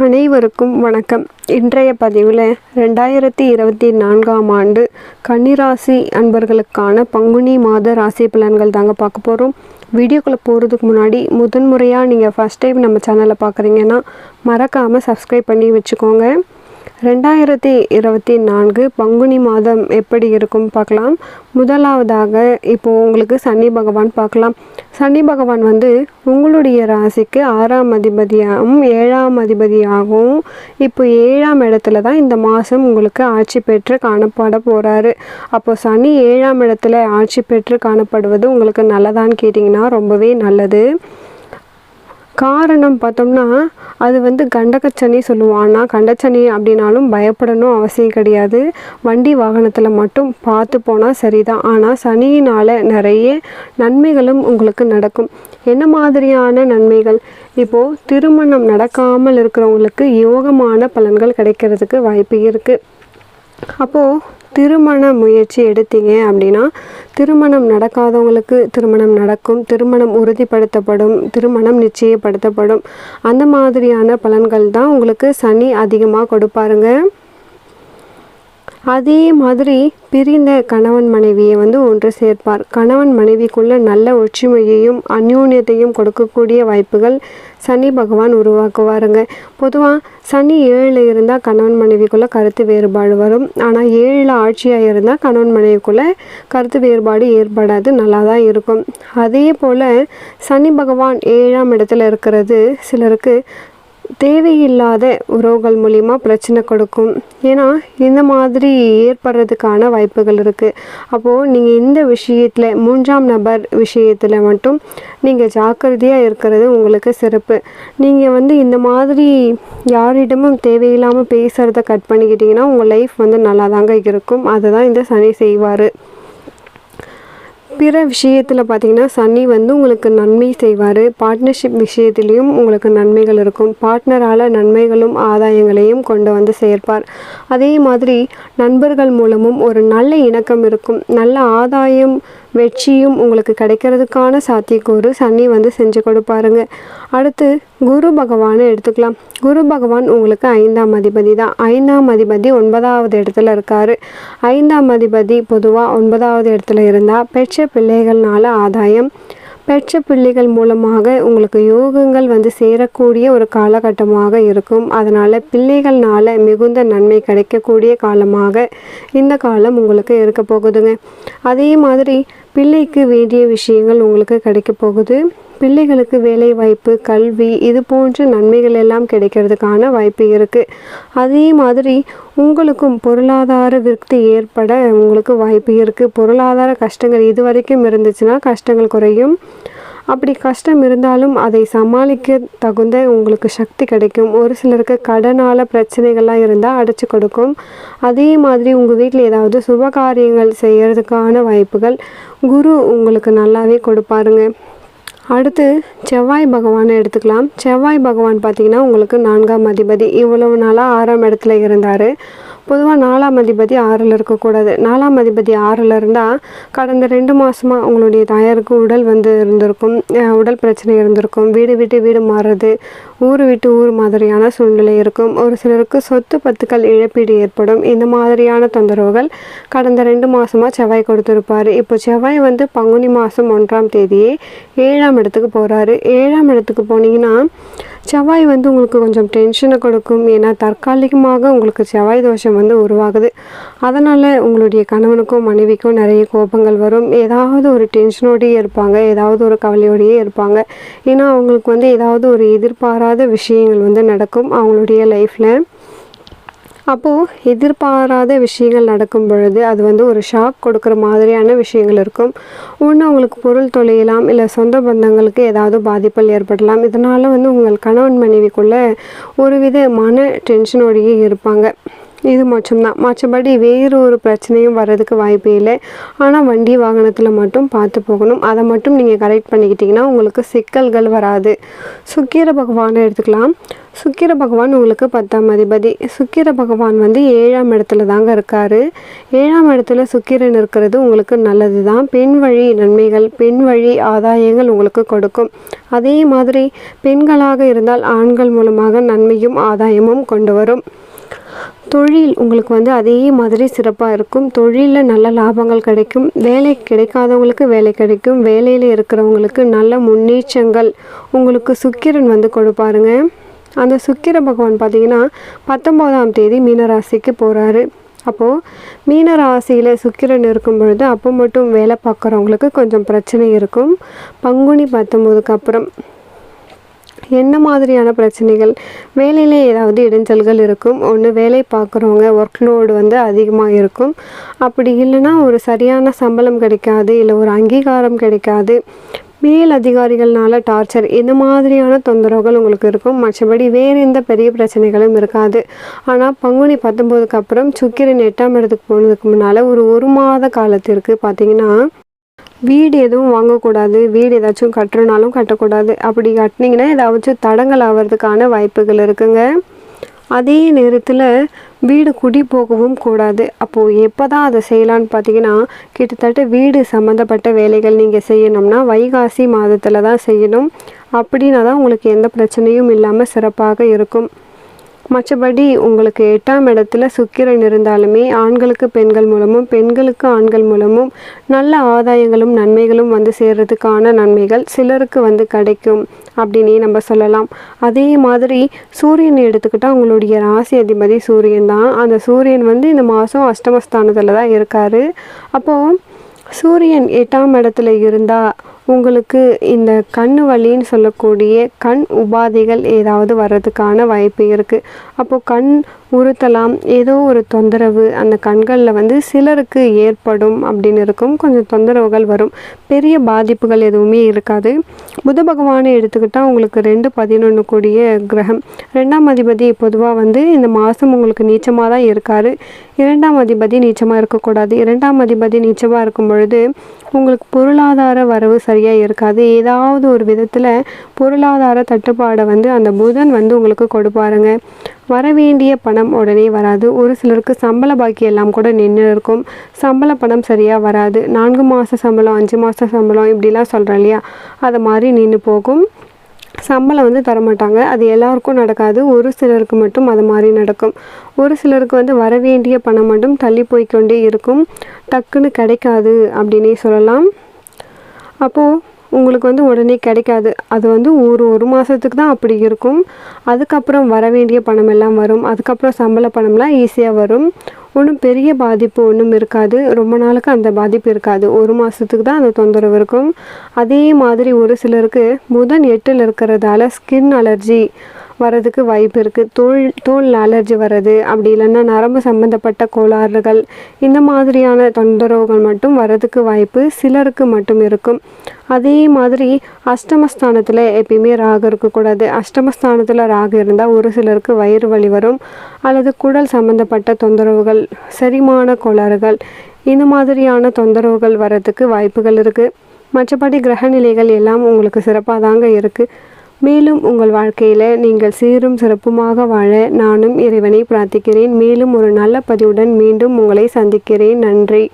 அனைவருக்கும் வணக்கம். இன்றைய பதிவில் ரெண்டாயிரத்தி இருபத்தி நான்காம் ஆண்டு கன்னிராசி அன்பர்களுக்கான பங்குனி மாத ராசி பலன்கள் தாங்க பார்க்க போகிறோம் வீடியோக்குள்ளே போகிறதுக்கு முன்னாடி முதன்முறையாக நீங்கள் ஃபஸ்ட் டைம் நம்ம சேனலை பார்க்குறீங்கன்னா மறக்காமல் சப்ஸ்கிரைப் பண்ணி வச்சுக்கோங்க. ரெண்டாயிரத்தி இருபத்தி நான்கு பங்குனி மாதம் எப்படி இருக்கும் பார்க்கலாம். முதலாவதாக இப்போது உங்களுக்கு சனி பகவான் பார்க்கலாம். சனி பகவான் வந்து உங்களுடைய ராசிக்கு ஆறாம் அதிபதியாகவும் ஏழாம் அதிபதியாகவும் இப்போ ஏழாம் இடத்துல தான் இந்த மாதம் உங்களுக்கு ஆட்சி பெற்று காணப்பட போகிறாரு அப்போ சனி ஏழாம் இடத்துல ஆட்சி பெற்று காணப்படுவது உங்களுக்கு நல்லதான்னு கேட்டிங்கன்னா ரொம்பவே நல்லது. காரணம் பார்த்தோம்னா அது வந்து கண்டகச்சனி சொல்லுவான்னா ஆனால் கண்டச்சனி அப்படின்னாலும் பயப்படணும் அவசியம் கிடையாது. வண்டி வாகனத்தில் மட்டும் பார்த்து போனால் சரிதான். ஆனால் சனியினால் நிறைய நன்மைகளும் உங்களுக்கு நடக்கும். என்ன மாதிரியான நன்மைகள்? இப்போது திருமணம் நடக்காமல் இருக்கிறவங்களுக்கு யோகமான பலன்கள் கிடைக்கிறதுக்கு வாய்ப்பு இருக்குது அப்போது திருமண முயற்சி எடுத்தீங்க அப்படின்னா திருமணம் நடக்காதவங்களுக்கு திருமணம் நடக்கும் திருமணம் உறுதிப்படுத்தப்படும் திருமணம் நிச்சயப்படுத்தப்படும். அந்த மாதிரியான பலன்கள் தான் உங்களுக்கு சனி அதிகமாக கொடுப்பாருங்க. அதே மாதிரி பிரிந்த கணவன் மனைவியை வந்து ஒன்று சேர்ப்பார். கணவன் மனைவிக்குள்ள நல்ல ஒற்றுமையையும் அந்யோன்யத்தையும் கொடுக்கக்கூடிய வாய்ப்புகள் சனி பகவான் உருவாக்குவாருங்க. பொதுவாக சனி ஏழில் இருந்தால் கணவன் மனைவிக்குள்ளே கருத்து வேறுபாடு வரும். ஆனால் ஏழில் ஆட்சியாக இருந்தால் கணவன் மனைவிக்குள்ளே கருத்து வேறுபாடு ஏற்படாது நல்லா தான் இருக்கும். அதே போல் சனி பகவான் ஏழாம் இடத்துல இருக்கிறது சிலருக்கு தேவையில்லாத உறவுகள் மூலிமா பிரச்சனை கொடுக்கும். ஏன்னா இந்த மாதிரி ஏற்படுறதுக்கான வாய்ப்புகள் இருக்குது அப்போது நீங்கள் இந்த விஷயத்தில் மூன்றாம் நபர் விஷயத்தில் மட்டும் நீங்கள் ஜாக்கிரதையாக இருக்கிறது உங்களுக்கு சிறப்பு. நீங்கள் வந்து இந்த மாதிரி யாரிடமும் தேவையில்லாமல் பேசுகிறத கட் பண்ணிக்கிட்டிங்கன்னா உங்கள் லைஃப் வந்து நல்லா தாங்க இருக்கும். அதை தான் இந்த சனி செய்வார். பிற விஷயத்தில் பார்த்தீங்கன்னா சனி வந்து உங்களுக்கு நன்மை செய்வார். பார்ட்னர்ஷிப் விஷயத்திலையும் உங்களுக்கு நன்மைகள் இருக்கும். பார்ட்னரால் நன்மைகளும் ஆதாயங்களையும் கொண்டு வந்து சேர்ப்பார். அதே மாதிரி நண்பர்கள் மூலமும் ஒரு நல்ல இணக்கம் இருக்கும். நல்ல ஆதாயம் வெற்றியும் உங்களுக்கு கிடைக்கிறதுக்கான சாத்தியக்கூறு சனி வந்து செஞ்சு கொடுப்பாருங்க. அடுத்து குரு பகவானை எடுத்துக்கலாம். குரு பகவான் உங்களுக்கு ஐந்தாம் அதிபதி தான். ஐந்தாம் அதிபதி ஒன்பதாவது இடத்துல இருக்கார். ஐந்தாம் அதிபதி பொதுவாக ஒன்பதாவது இடத்துல இருந்தால் பெற்ற பிள்ளைகள்னால ஆதாயம். பெற்ற பிள்ளைகள் மூலமாக உங்களுக்கு யோகங்கள் வந்து சேரக்கூடிய ஒரு காலகட்டமாக இருக்கும். அதனால் பிள்ளைகள்னால மிகுந்த நன்மை கிடைக்கக்கூடிய காலமாக இந்த காலம் உங்களுக்கு இருக்க போகுதுங்க. அதே மாதிரி பிள்ளைக்கு வேண்டிய விஷயங்கள் உங்களுக்கு கிடைக்க போகுது. பிள்ளைகளுக்கு வேலை வாய்ப்பு கல்வி இது போன்ற நன்மைகள் எல்லாம் கிடைக்கிறதுக்கான வாய்ப்பு இருக்குது அதே மாதிரி உங்களுக்கும் பொருளாதார விருத்தி ஏற்பட உங்களுக்கு வாய்ப்பு இருக்குது பொருளாதார கஷ்டங்கள் இது வரைக்கும் இருந்துச்சுன்னா கஷ்டங்கள் குறையும். அப்படி கஷ்டம் இருந்தாலும் அதை சமாளிக்க தகுந்த உங்களுக்கு சக்தி கிடைக்கும். ஒரு சிலருக்கு கடனால் பிரச்சனைகள்லாம் இருந்தால் அடைச்சி கொடுக்கும். அதே மாதிரி உங்கள் வீட்டில் ஏதாவது சுபகாரியங்கள் செய்கிறதுக்கான வாய்ப்புகள் குரு உங்களுக்கு நல்லாவே கொடுப்பாருங்க. அடுத்து செவ்வாய் பகவானை எடுத்துக்கலாம். செவ்வாய் பகவான் பார்த்திங்கன்னா உங்களுக்கு நான்காம் அதிபதி. இவ்வளவு நாளாக ஆறாம் இடத்துல இருந்தார். பொதுவாக நாலாம் அதிபதி ஆறில் இருக்கக்கூடாது. நாலாம் அதிபதி ஆறில் இருந்தால் கடந்த ரெண்டு மாதமாக உங்களுடைய தாயாருக்கு உடல் வந்து இருந்திருக்கும் உடல் பிரச்சனை இருந்திருக்கும். வீடு விட்டு வீடு மாறுறது ஊர் விட்டு ஊர் மாதிரியான சூழ்நிலை இருக்கும். ஒரு சிலருக்கு சொத்து பத்துக்கள் இழப்பீடு ஏற்படும். இந்த மாதிரியான தொந்தரவுகள் கடந்த ரெண்டு மாதமாக செவ்வாய் கொடுத்துருப்பார். இப்போ செவ்வாய் வந்து பங்குனி மாதம் ஒன்றாம் தேதியே ஏழாம் இடத்துக்கு போகிறாரு ஏழாம் இடத்துக்கு போனீங்கன்னா செவ்வாய் வந்து உங்களுக்கு கொஞ்சம் டென்ஷனை கொடுக்கும். ஏன்னா தற்காலிகமாக உங்களுக்கு செவ்வாய் தோஷம் வந்து உருவாகுது. அதனால் உங்களுடைய கணவனுக்கும் மனைவிக்கும் நிறைய கோபங்கள் வரும். ஏதாவது ஒரு டென்ஷனோடையே இருப்பாங்க. ஏதாவது ஒரு கவலையோடையே இருப்பாங்க. ஏன்னா அவங்களுக்கு வந்து ஏதாவது ஒரு எதிர்பாராத விஷயங்கள் வந்து நடக்கும் அவங்களுடைய லைஃப்பில் அப்போது எதிர்பாராத விஷயங்கள் நடக்கும் பொழுது அது வந்து ஒரு ஷாக் கொடுக்குற மாதிரியான விஷயங்கள் இருக்கும். ஒன்று அவங்களுக்கு பொருள் தொலையலாம் இல்லை சொந்த பந்தங்களுக்கு ஏதாவது பாதிப்புகள் ஏற்படலாம். இதனால் வந்து உங்கள் கணவன் மனைவிக்குள்ளே ஒருவித மன டென்ஷனோடையே இருப்பாங்க. இது மட்டும்தான் மற்றபடி வேறு ஒரு பிரச்சனையும் வர்றதுக்கு வாய்ப்பே இல்லை. ஆனால் வண்டி வாகனத்தில் மட்டும் பார்த்து போகணும். அதை மட்டும் நீங்கள் கரெக்ட் பண்ணிக்கிட்டிங்கன்னா உங்களுக்கு சிக்கல்கள் வராது. சுக்கிர பகவானை எடுத்துக்கலாம். சுக்கிர பகவான் உங்களுக்கு பத்தாம் அதிபதி. சுக்கிர பகவான் வந்து ஏழாம் இடத்துல தாங்க இருக்கார். ஏழாம் இடத்துல சுக்கிரன் இருக்கிறது உங்களுக்கு நல்லது தான் பெண் வழி நன்மைகள் பெண் வழி ஆதாயங்கள் உங்களுக்கு கொடுக்கும். அதே மாதிரி பெண்களாக இருந்தால் ஆண்கள் மூலமாக நன்மையும் ஆதாயமும் கொண்டு வரும். தொழில் உங்களுக்கு வந்து அதே மாதிரி சிறப்பாக இருக்கும். தொழிலில் நல்ல லாபங்கள் கிடைக்கும். வேலை கிடைக்காதவங்களுக்கு வேலை கிடைக்கும். வேலையில் இருக்கிறவங்களுக்கு நல்ல முன்னேற்றங்கள் உங்களுக்கு சுக்கிரன் வந்து கொடுப்பாருங்க. அந்த சுக்கிர பகவான் பார்த்தீங்கன்னா பத்தொம்போதாம் தேதி மீனராசிக்கு போகிறாரு அப்போது மீன ராசியில் சுக்கிரன் இருக்கும் பொழுது அப்போ மட்டும் வேலை பார்க்குறவங்களுக்கு கொஞ்சம் பிரச்சனை இருக்கும். பங்குனி பத்தொம்போதுக்கு அப்புறம் என்ன மாதிரியான பிரச்சனைகள்? வேலையில் ஏதாவது இடைஞ்சல்கள் இருக்கும். ஒன்று வேலை பார்க்குறவங்க ஒர்க் லோடு வந்து அதிகமாக இருக்கும். அப்படி இல்லைன்னா ஒரு சரியான சம்பளம் கிடைக்காது இல்லை ஒரு அங்கீகாரம் கிடைக்காது. மேல் அதிகாரிகள்னால டார்ச்சர் இந்த மாதிரியான தொந்தரவுகள் உங்களுக்கு இருக்கும். மற்றபடி வேறு எந்த பெரிய பிரச்சனைகளும் இருக்காது. ஆனால் பங்குனி பத்தொம்போதுக்கு அப்புறம் சுக்கிரன் எட்டாம் இடத்துக்கு போனதுக்கு முன்னால் ஒரு ஒரு மாத காலத்திற்கு பார்த்தீங்கன்னா வீடு எதுவும் வாங்கக்கூடாது வீடு ஏதாச்சும் கட்டுறனாலும் கட்டக்கூடாது. அப்படி கட்டினீங்கன்னா ஏதாச்சும் தடங்கள் ஆகிறதுக்கான வாய்ப்புகள் இருக்குங்க. அதே நேரத்தில் வீடு குடி போகவும் கூடாது. அப்போது எப்போ தான் அதை செய்யலான்னு பார்த்தீங்கன்னா கிட்டத்தட்ட வீடு சம்மந்தப்பட்ட வேலைகள் நீங்கள் செய்யணும்னா வைகாசி மாதத்தில் தான் செய்யணும். அப்படின்னா தான் உங்களுக்கு எந்த பிரச்சனையும் இல்லாமல் சிறப்பாக இருக்கும். மற்றபடி உங்களுக்கு எட்டாம் இடத்துல சுக்கிரன் இருந்தாலுமே ஆண்களுக்கு பெண்கள் மூலமும் பெண்களுக்கு ஆண்கள் மூலமும் நல்ல ஆதாயங்களும் நன்மைகளும் வந்து சேர்றதுக்கான நன்மைகள் சிலருக்கு வந்து கிடைக்கும் அப்படின்னே நம்ம சொல்லலாம். அதே மாதிரி சூரியன் எடுத்துக்கிட்டால் அவங்களுடைய ராசி அதிபதி சூரியன் தான். அந்த சூரியன் வந்து இந்த மாதம் அஷ்டமஸ்தானத்தில் தான் இருக்கார். அப்போது சூரியன் எட்டாம் இடத்துல இருந்தால் உங்களுக்கு இந்த கண் வலின்னு சொல்லக்கூடிய கண் உபாதைகள் ஏதாவது வர்றதுக்கான வாய்ப்பு இருக்குது அப்போது கண் உறுத்தலாம். ஏதோ ஒரு தொந்தரவு அந்த கண்களில் வந்து சிலருக்கு ஏற்படும் அப்படின்னு இருக்கும். கொஞ்சம் தொந்தரவுகள் வரும். பெரிய பாதிப்புகள் எதுவுமே இருக்காது. புத பகவானை எடுத்துக்கிட்டால் உங்களுக்கு ரெண்டு பதினொன்று கூடிய கிரகம். ரெண்டாம் அதிபதி பொதுவாக வந்து இந்த மாதம் உங்களுக்கு நீச்சமாக தான் இருக்கார். இரண்டாம் அதிபதி நீச்சமாக இருக்கக்கூடாது. இரண்டாம் அதிபதி நீச்சமாக இருக்கும் பொழுது உங்களுக்கு பொருளாதார வரவு சரியாக இருக்காது. ஏதாவது ஒரு விதத்தில் பொருளாதார தட்டுப்பாடை வந்து அந்த புதன் வந்து உங்களுக்கு கொடுப்பாருங்க. வரவேண்டிய பணம் உடனே வராது. ஒரு சிலருக்கு சம்பள பாக்கி எல்லாம் கூட நின்று இருக்கும் சம்பள பணம் சரியாக வராது. நான்கு மாத சம்பளம் அஞ்சு மாத சம்பளம் இப்படிலாம் சொல்கிறேன் இல்லையா? அது மாதிரி நின்று போகும். சம்பளம் வந்து தரமாட்டாங்க. அது எல்லாருக்கும் நடக்காது. ஒரு சிலருக்கு மட்டும் அது மாதிரி நடக்கும். ஒரு சிலருக்கு வந்து வரவேண்டிய பணம் மட்டும் தள்ளி போய்க்கொண்டே இருக்கும். டக்குன்னு கிடைக்காது அப்படின்னே சொல்லலாம். அப்போது உங்களுக்கு வந்து உடனே கிடைக்காது. அது வந்து ஒரு ஒரு மாதத்துக்கு தான் அப்படி இருக்கும். அதுக்கப்புறம் வர வேண்டிய பணம் எல்லாம் வரும். அதுக்கப்புறம் சம்பள பணம்லாம் ஈஸியாக வரும். ஒன்றும் பெரிய பாதிப்பு ஒன்றும் இருக்காது. ரொம்ப நாளுக்கு அந்த பாதிப்பு இருக்காது. ஒரு மாதத்துக்கு தான் அந்த தொந்தரவு இருக்கும். அதே மாதிரி ஒரு சிலருக்கு புதன் எட்டில் இருக்கிறதால ஸ்கின் அலர்ஜி வரதுக்கு வாய்ப்பு இருக்குது தோல் தோல் அலர்ஜி வர்றது அப்படி இல்லைன்னா நரம்பு சம்மந்தப்பட்ட கோளாறுகள் இந்த மாதிரியான தொந்தரவுகள் மட்டும் வரதுக்கு வாய்ப்பு சிலருக்கு மட்டும் இருக்கும். அதே மாதிரி அஷ்டமஸ்தானத்தில் எப்பயுமே ராகு இருக்கக்கூடாது. அஷ்டமஸ்தானத்தில் ராகு இருந்தால் ஒரு சிலருக்கு வயிறு வலி வரும் அல்லது குடல் சம்மந்தப்பட்ட தொந்தரவுகள் செரிமான கோளாறுகள் இந்த மாதிரியான தொந்தரவுகள் வர்றதுக்கு வாய்ப்புகள் இருக்குது மற்றபடி கிரகநிலைகள் எல்லாம் உங்களுக்கு சிறப்பாக தாங்க இருக்குது மேலும் உங்கள் வாழ்க்கையில் நீங்கள் சீரும் சிறப்புமாக வாழ நானும் இறைவனை பிரார்த்திக்கிறேன். மேலும் ஒரு நல்ல பதிவுடன் மீண்டும் உங்களை சந்திக்கிறேன். நன்றி.